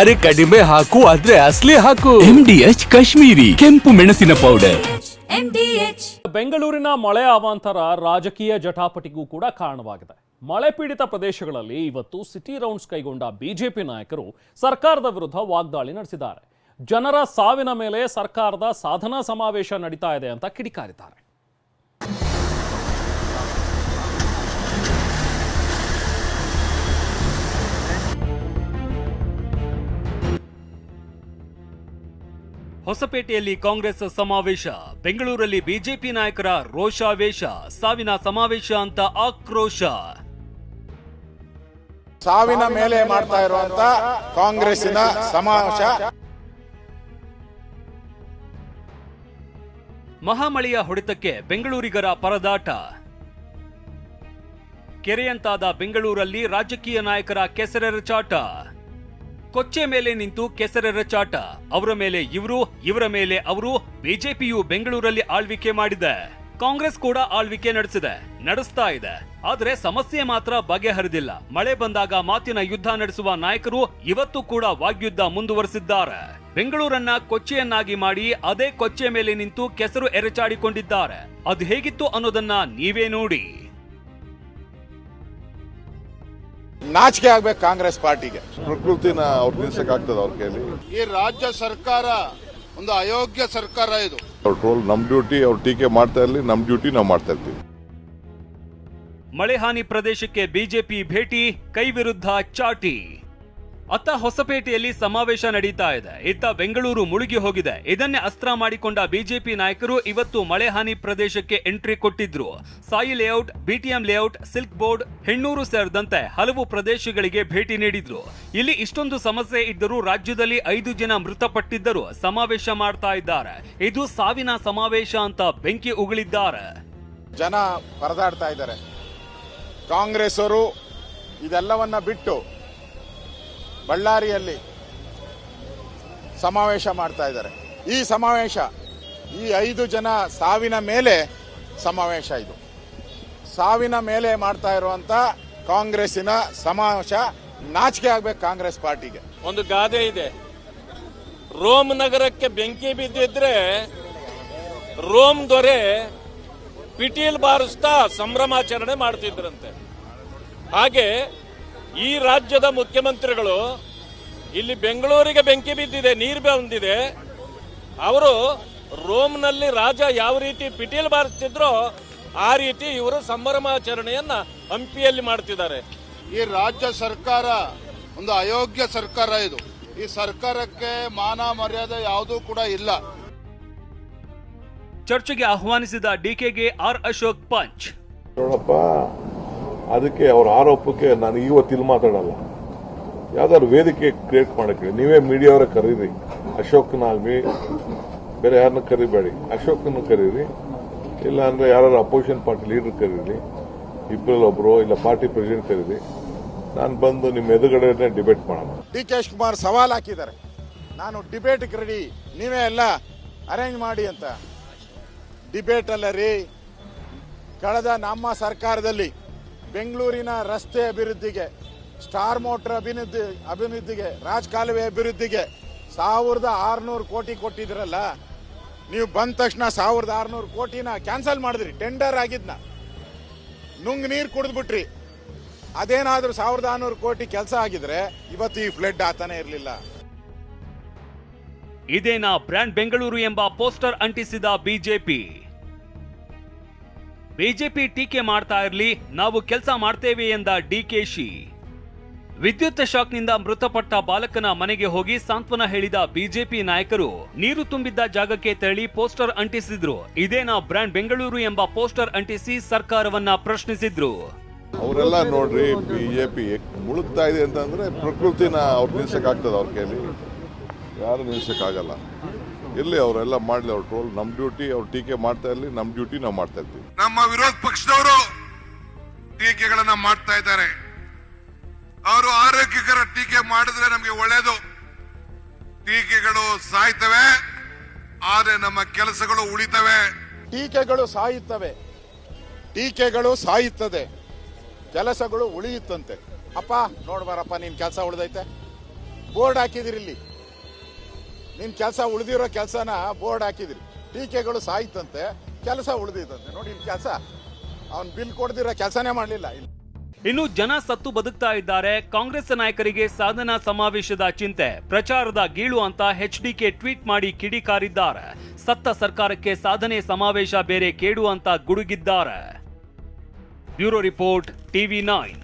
ಅರೆ ಕಡಿಮೆ ಹಾಕು ಆದ್ರೆ ಅಸ್ಲಿ ಹಾಕು. ಎಂಡಿಎಚ್ ಕಾಶ್ಮೀರಿ ಕೆಂಪು ಮೆಣಸಿನ ಪೌಡರ್ MDH ಬೆಂಗಳೂರಿನ ಮಳೆ ಅವಾಂತರ ರಾಜಕೀಯ ಜಟಾಪಟಿಗೂ ಕೂಡ ಕಾರಣವಾಗಿದೆ. ಮಳೆ ಪೀಡಿತ ಪ್ರದೇಶಗಳಲ್ಲಿ ಇವತ್ತು ಸಿಟಿ ರೌಂಡ್ಸ್ ಕೈಗೊಂಡ ಬಿಜೆಪಿ ನಾಯಕರು ಸರ್ಕಾರದ ವಿರುದ್ಧ ವಾಗ್ದಾಳಿ ನಡೆಸಿದ್ದಾರೆ. ಜನರ ಸಾವಿನ ಮೇಲೆ ಸರ್ಕಾರದ ಸಾಧನಾ ಸಮಾವೇಶ ನಡೀತಾ ಇದೆ ಅಂತ ಕಿಡಿಕಾರಿದ್ದಾರೆ. ಹೊಸಪೇಟೆಯಲ್ಲಿ ಕಾಂಗ್ರೆಸ್ ಸಮಾವೇಶ. ಬೆಂಗಳೂರಲ್ಲಿ ಬಿಜೆಪಿ ನಾಯಕರ ರೋಷಾವೇಶ. ಸಾವಿನ ಸಮಾವೇಶ ಅಂತ ಆಕ್ರೋಶ. ಸಾವಿನ ಮೇಲೆ ಮಾಡ್ತಾ ಇರುವಂತ ಕಾಂಗ್ರೆಸ್ಸಿನ ಸಮಾವೇಶ. ಮಹಾಮಳೆಯ ಹೊಡೆತಕ್ಕೆ ಬೆಂಗಳೂರಿಗರ ಪರದಾಟ. ಕೆರೆಯಂತಾದ ಬೆಂಗಳೂರಲ್ಲಿ ರಾಜಕೀಯ ನಾಯಕರ ಕೆಸರೆರಚಾಟ. ಕೊಚ್ಚೆ ಮೇಲೆ ನಿಂತು ಕೆಸರೆರಚಾಟ ಅವರ ಮೇಲೆ ಇವರು, ಇವರ ಮೇಲೆ ಅವರು, ಬಿಜೆಪಿಯು ಬೆಂಗಳೂರಲ್ಲಿ ಆಳ್ವಿಕೆ ಮಾಡಿದೆ. ಕಾಂಗ್ರೆಸ್ ಕೂಡ ಆಳ್ವಿಕೆ ನಡೆಸಿದೆ, ನಡೆಸ್ತಾ ಇದೆ. ಆದ್ರೆ ಸಮಸ್ಯೆ ಮಾತ್ರ ಬಗೆಹರಿದಿಲ್ಲ. ಮಳೆ ಬಂದಾಗ ಮಾತಿನ ಯುದ್ಧ ನಡೆಸುವ ನಾಯಕರು ಇವತ್ತು ಕೂಡ ವಾಗ್ಯುದ್ಧ ಮುಂದುವರೆಸಿದ್ದಾರೆ. ಬೆಂಗಳೂರನ್ನ ಕೊಚ್ಚೆಯನ್ನಾಗಿ ಮಾಡಿ ಅದೇ ಕೊಚ್ಚೆ ಮೇಲೆ ನಿಂತು ಕೆಸರು ಎರಚಾಡಿಕೊಂಡಿದ್ದಾರೆ. ಅದು ಹೇಗಿತ್ತು ಅನ್ನೋದನ್ನ ನೀವೇ ನೋಡಿ. ನಾಚಿಕೆ ಆಗ್ಬೇಕು ಕಾಂಗ್ರೆಸ್ ಪಾರ್ಟಿಗೆ. ಪ್ರಕೃತಿನ ಅವ್ರು ನಿಲ್ಸಕ್ಕಾಗ್ತದೆ ಅವ್ರ ಕೈಲಿ. ಈ ರಾಜ್ಯ ಸರ್ಕಾರ ಒಂದು ಅಯೋಗ್ಯ ಸರ್ಕಾರ ಇದು. ಅವ್ರ ಟ್ರೋಲ್ ನಮ್ ಡ್ಯೂಟಿ ಅವ್ರು ಟೀಕೆ ಮಾಡ್ತಾ ಇರಲಿ ನಮ್ ಡ್ಯೂಟಿ ನಾವು ಮಾಡ್ತಾ ಇರ್ತೀವಿ. ಮಳೆ ಹಾನಿ ಪ್ರದೇಶಕ್ಕೆ ಬಿಜೆಪಿ ಭೇಟಿ ಕೈ ವಿರುದ್ಧ ಚಾಟಿ. ಅತ್ತ ಹೊಸಪೇಟೆಯಲ್ಲಿ ಸಮಾವೇಶ ನಡೀತಾ ಇದೆ. ಇತ್ತ ಬೆಂಗಳೂರು ಮುಳುಗಿ ಹೋಗಿದೆ. ಇದನ್ನೇ ಅಸ್ತ್ರ ಮಾಡಿಕೊಂಡ ಬಿಜೆಪಿ ನಾಯಕರು ಇವತ್ತು ಮಳೆ ಹಾನಿ ಪ್ರದೇಶಕ್ಕೆ ಎಂಟ್ರಿ ಕೊಟ್ಟಿದ್ರು. Sai layout, BTM layout, silk board, Hennur ಸೇರಿದಂತೆ ಹಲವು ಪ್ರದೇಶಗಳಿಗೆ ಭೇಟಿ ನೀಡಿದ್ರು. ಇಲ್ಲಿ ಇಷ್ಟೊಂದು ಸಮಸ್ಯೆ ಇದ್ದರೂ ರಾಜ್ಯದಲ್ಲಿ ಐದು ಜನ ಮೃತಪಟ್ಟಿದ್ದರು. ಸಮಾವೇಶ ಮಾಡ್ತಾ ಇದ್ದಾರೆ. ಇದು ಸಾವಿನ ಸಮಾವೇಶ ಅಂತ ಬೆಂಕಿ ಉಗುಳಿದ್ದಾರೆ. ಜನ ಪರದಾಡ್ತಾ ಇದ್ದಾರೆ. ಕಾಂಗ್ರೆಸ್ ಅವರು ಇದೆಲ್ಲವನ್ನ ಬಿಟ್ಟು ಬಳ್ಳಾರಿಯಲ್ಲಿ ಸಮಾವೇಶ ಮಾಡ್ತಾ ಇದ್ದಾರೆ. ಈ ಸಮಾವೇಶ, ಈ ಐದು ಜನ ಸಾವಿನ ಮೇಲೆ ಸಮಾವೇಶ ಇದು. ಸಾವಿನ ಮೇಲೆ ಮಾಡ್ತಾ ಇರುವಂತ ಕಾಂಗ್ರೆಸ್ಸಿನ ಸಮಾವೇಶ ನಾಚಿಕೆ ಆಗ್ಬೇಕು ಕಾಂಗ್ರೆಸ್ ಪಾರ್ಟಿಗೆ. ಒಂದು ಗಾದೆ ಇದೆ. ರೋಮ್ ನಗರಕ್ಕೆ ಬೆಂಕಿ ಬಿದ್ದಿದ್ರೆ ರೋಮ್ ದೊರೆ ಪಿಟೀಲ್ ಬಾರಿಸ್ತಾ ಸಂಭ್ರಮಾಚರಣೆ ಮಾಡ್ತಿದ್ರಂತೆ. ಹಾಗೆ ಈ ರಾಜ್ಯದ ಮುಖ್ಯಮಂತ್ರಿಗಳು ಇಲ್ಲಿ ಬೆಂಗಳೂರಿಗೆ ಬೆಂಕಿ ಬಿದ್ದಿದೆ ನೀರು ಬಂದಿದೆ. ಅವರು ರೋಮ್ನಲ್ಲಿ ರಾಜ ಯಾವ ರೀತಿ ಪಿಟೀಲ್ ಬಾರಿಸ್ತಿದ್ರೋ ಆ ರೀತಿ ಇವರು ಸಂಭ್ರಮಾಚರಣೆಯನ್ನ ಹಂಪಿಯಲ್ಲಿ ಮಾಡ್ತಿದ್ದಾರೆ. ಈ ರಾಜ್ಯ ಸರ್ಕಾರ ಒಂದು ಅಯೋಗ್ಯ ಸರ್ಕಾರ ಇದು. ಈ ಸರ್ಕಾರಕ್ಕೆ ಮಾನ ಮರ್ಯಾದೆ ಯಾವುದೂ ಕೂಡ ಇಲ್ಲ. ಚರ್ಚೆಗೆ ಆಹ್ವಾನಿಸಿದ ಡಿಕೆಗೆ ಆರ್ ಅಶೋಕ್ ಪಂಚ್. ನೋಡಪ್ಪ ಅದಕ್ಕೆ ಅವ್ರ ಆರೋಪಕ್ಕೆ ನಾನು ಇವತ್ತು ಇಲ್ಲಿ ಮಾತಾಡಲ್ಲ. ಯಾವ್ದಾದ್ರು ವೇದಿಕೆ ಕ್ರಿಯೇಟ್ ಮಾಡಕ್ಕೆ. ನೀವೇ ಮೀಡಿಯಾವರ ಕರೀರಿ. ಅಶೋಕ್ನಾಗ್ಲಿ ಬೇರೆ ಯಾರನ್ನ ಕರಿಬೇಡಿ. ಅಶೋಕ್ನ ಕರೀರಿ. ಇಲ್ಲ ಅಂದ್ರೆ ಯಾರು ಅಪೋಸಿಷನ್ ಪಾರ್ಟಿ ಲೀಡರ್ ಕರೀರಿ. ಇಬ್ಬರಲ್ಲಿ ಒಬ್ರು ಇಲ್ಲ ಪಾರ್ಟಿ ಪ್ರೆಸಿಡೆಂಟ್ ಕರೀರಿ. ನಾನು ಬಂದು ನಿಮ್ಮ ಎದುರುಗಡೆ ಡಿಬೇಟ್ ಮಾಡೋಣ. ಡಿ ಕೆ ಶಿವಕುಮಾರ್ ಸವಾಲ್ ಹಾಕಿದ್ದಾರೆ. ನಾನು ಡಿಬೇಟ್ ರೆಡಿ ನೀವೇ ಎಲ್ಲ ಅರೇಂಜ್ ಮಾಡಿ ಅಂತ. ಡಿಬೇಟ್ ಅಲ್ಲ ರೀ. ಕಳೆದ ನಮ್ಮ ಸರ್ಕಾರದಲ್ಲಿ ಬೆಂಗಳೂರಿನ ರಸ್ತೆ ಅಭಿವೃದ್ಧಿಗೆ, ಸ್ಟಾರ್ ಮೋಟರ್ ಅಭಿವೃದ್ಧಿ ಅಭಿವೃದ್ಧಿಗೆ ರಾಜಕಾಲುವೆ ಅಭಿವೃದ್ಧಿಗೆ ಸಾವಿರದ ಆರುನೂರು ಕೋಟಿ ಕೊಟ್ಟಿದ್ರಲ್ಲ, ನೀವು ಬಂದ ತಕ್ಷಣ ಸಾವಿರದ ಆರುನೂರು ಕೋಟಿನ ಕ್ಯಾನ್ಸಲ್ ಮಾಡಿದ್ರಿ, ಟೆಂಡರ್ ಆಗಿದ್ನ. ನುಂಗ್ ನೀರು ಕುಡಿದ್ಬಿಟ್ರಿ. ಅದೇನಾದ್ರೂ ಸಾವಿರದ ಆರುನೂರು ಕೋಟಿ ಕೆಲಸ ಆಗಿದ್ರೆ ಇವತ್ತು ಈ ಫ್ಲಡ್ ಆತಾನೆ ಇರಲಿಲ್ಲ. ಇದೇನಾ ಬ್ರ್ಯಾಂಡ್ ಬೆಂಗಳೂರು ಎಂಬ ಪೋಸ್ಟರ್ ಅಂಟಿಸಿದ ಬಿಜೆಪಿ. ಬಿಜೆಪಿ ಟೀಕೆ ಮಾಡ್ತಾ ಇರಲಿ, ನಾವು ಕೆಲಸ ಮಾಡ್ತೇವೆ ಎಂದ ಡಿಕೆಶಿ ವಿದ್ಯುತ್ ಶಾಕ್ನಿಂದ ಮೃತಪಟ್ಟ ಬಾಲಕನ ಮನೆಗೆ ಹೋಗಿ ಸಾಂತ್ವನ ಹೇಳಿದ ಬಿಜೆಪಿ ನಾಯಕರು, ನೀರು ತುಂಬಿದ್ದ ಜಾಗಕ್ಕೆ ತೆರಳಿ ಪೋಸ್ಟರ್ ಅಂಟಿಸಿದ್ರು. ಇದೇನಾ ಬ್ರ್ಯಾಂಡ್ ಬೆಂಗಳೂರು ಎಂಬ ಪೋಸ್ಟರ್ ಅಂಟಿಸಿ ಸರ್ಕಾರವನ್ನ ಪ್ರಶ್ನಿಸಿದ್ರು. ಅವರೆಲ್ಲ ನೋಡ್ರಿ, ಬಿಜೆಪಿ ಮುಳುಗ್ತಾ ಇದೆ ಅಂತಂದ್ರೆ ಪ್ರಕೃತಿನ ಅವ್ರು ನಿಲ್ಸಕ್ಕಾಗ್ತದ ಅವ್ರ ಕೈಲಿ. ಯಾರು ನಿಲ್ಸಕ್ಕಾಗಲ್ಲ. ಇರ್ಲಿ ಅವರೆಲ್ಲ ಮಾಡಲಿ ಅವ್ರ ಟ್ರೋಲ್ ನಮ್ಮ ಡ್ಯೂಟಿ ಅವ್ರು ಟೀಕೆ ಮಾಡ್ತಾ ಇರಲಿ ನಮ್ಮ ಡ್ಯೂಟಿ ನಾವು ಮಾಡ್ತಾ ಇರ್ತೀವಿ. ನಮ್ಮ ವಿರೋಧ ಪಕ್ಷದವರು ಟೀಕೆಗಳನ್ನ ಮಾಡ್ತಾ ಇದ್ದಾರೆ. ಅವರು ಆರೋಗ್ಯಕರ ಟೀಕೆ ಮಾಡಿದ್ರೆ ನಮಗೆ ಒಳ್ಳೇದು. ಟೀಕೆಗಳು ಸಾಯ್ತವೆ ಆದರೆ ನಮ್ಮ ಕೆಲಸಗಳು ಉಳಿತವೆ. ಟೀಕೆಗಳು ಸಾಯುತ್ತವೆ. ಟೀಕೆಗಳು ಸಾಯುತ್ತದೆ. ಕೆಲಸಗಳು ಉಳಿಯುತ್ತಂತೆ. ಅಪ್ಪ ನೋಡ್ಬಾರಪ್ಪ ನಿನ್ ಕೆಲಸ ಉಳಿದೈತೆ. ಬೋರ್ಡ್ ಹಾಕಿದಿರಿ ಇಲ್ಲಿ. ನಿನ್ ಕೆಲಸ ಉಳಿದಿರೋ ಕೆಲಸನ ಬೋರ್ಡ್ ಹಾಕಿದ್ರಿ. ಟೀಕೆಗಳು ಸಾಯ್ತಂತೆ, ಕೆಲಸ ಉಳಿದಿದಂತೆ ನೋಡಿ ಇಲ್ಲಿ ಕೆಲಸ. ಅವ್ನು ಬಿಲ್ ಕೊಡ್ದಿರೋ ಕೆಲಸನೇ ಮಾಡಲಿಲ್ಲ. ಇನ್ನು ಜನ ಸತ್ತು ಬದುಕ್ತಾ ಇದ್ದಾರೆ. ಕಾಂಗ್ರೆಸ್ ನಾಯಕರಿಗೆ ಸಾಧನಾ ಸಮಾವೇಶದ ಚಿಂತೆ. ಪ್ರಚಾರದ ಗೀಳು ಅಂತ ಎಚ್ಡಿಕೆ ಟ್ವೀಟ್ ಮಾಡಿ ಕಿಡಿಕಾರಿದ್ದಾರೆ ಸತ್ತ ಸರ್ಕಾರಕ್ಕೆ ಸಾಧನೆ ಸಮಾವೇಶ ಬೇರೆ ಕೇಡು ಅಂತ ಗುಡುಗಿದ್ದಾರೆ. Bureau report, TV nine.